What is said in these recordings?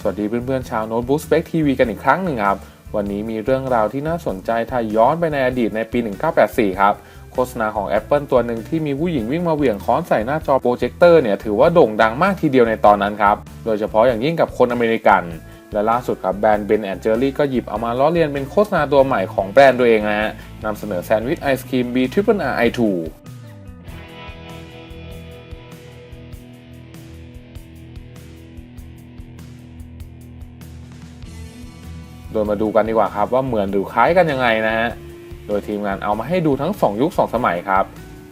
สวัสดีเพื่อนๆชาวโน้ตบุ๊กสเปคทีวีกันอีกครั้งหนึ่งครับ วันนี้มีเรื่องราวที่น่าสนใจถ้าย้อนไปในอดีตในปี 1984 ครับ โฆษณาของ Apple ตัวหนึ่งที่มีผู้หญิงวิ่งมาเหวี่ยงค้อนใส่หน้าจอโปรเจคเตอร์เนี่ยถือว่าโด่งดังมากทีเดียวในตอนนั้นครับ โดยเฉพาะอย่างยิ่งกับคนอเมริกัน และล่าสุดครับแบรนด์เบนแอนเจอรี่ก็หยิบเอามาล้อเลียนเป็นโฆษณาตัวใหม่ของแบรนด์ตัวเองนะฮะนำเสนอแซนด์วิชไอศครีม B Triple R I2 โดยมาดูกันดีกว่าครับว่าเหมือนหรือคล้ายกันยังไงนะฮะ โดยทีมงานเอามาให้ดูทั้ง 2 ยุค 2 สมัยครับ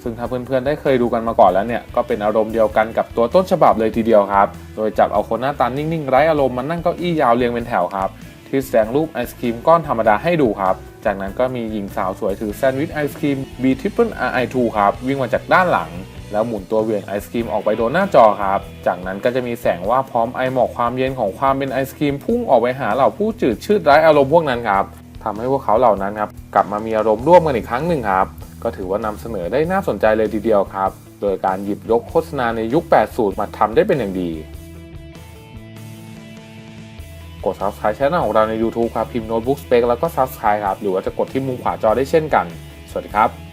ซึ่งถ้าเพื่อนๆได้เคยดูกันมาก่อนแล้วเนี่ยก็เป็นอารมณ์เดียวกันกับตัวต้นฉบับเลยทีเดียวครับ โดยจับเอาคนหน้าตานิ่งๆไร้อารมณ์มานั่งเก้าอี้ยาวเรียงเป็นแถวครับที่แสดงรูปไอศครีมก้อนธรรมดาให้ดูครับ จากนั้นก็มีหญิงสาวสวยถือแซนด์วิชไอศครีม B Triple R i 2ครับวิ่งมาจากด้านหลัง แล้วหมุนตัวเหวี่ยงไอศครีมออกไปโดนหน้าจอครับ จากนั้นก็จะมีแสงว่าพร้อมไอหมอกความเย็นของความเป็นไอศครีมพุ่งออกไปหาเหล่าผู้จืดชืดไร้อารมณ์พวกนั้นครับทำให้พวกเขาเหล่านั้นครับกลับมามีอารมณ์ร่วมกันอีกครั้งหนึ่งครับก็ถือว่านำเสนอได้น่าสนใจเลยทีเดียวครับ โดยการหยิบยกโฆษณาในยุค 80 มาทำได้เป็นอย่างดี กด subscribe channel ของเราใน YouTube ครับ พิมพ์ Notebook Spec แล้วก็ subscribe ครับ หรือว่าจะกดที่มุมขวาจอได้เช่นกัน สวัสดีครับ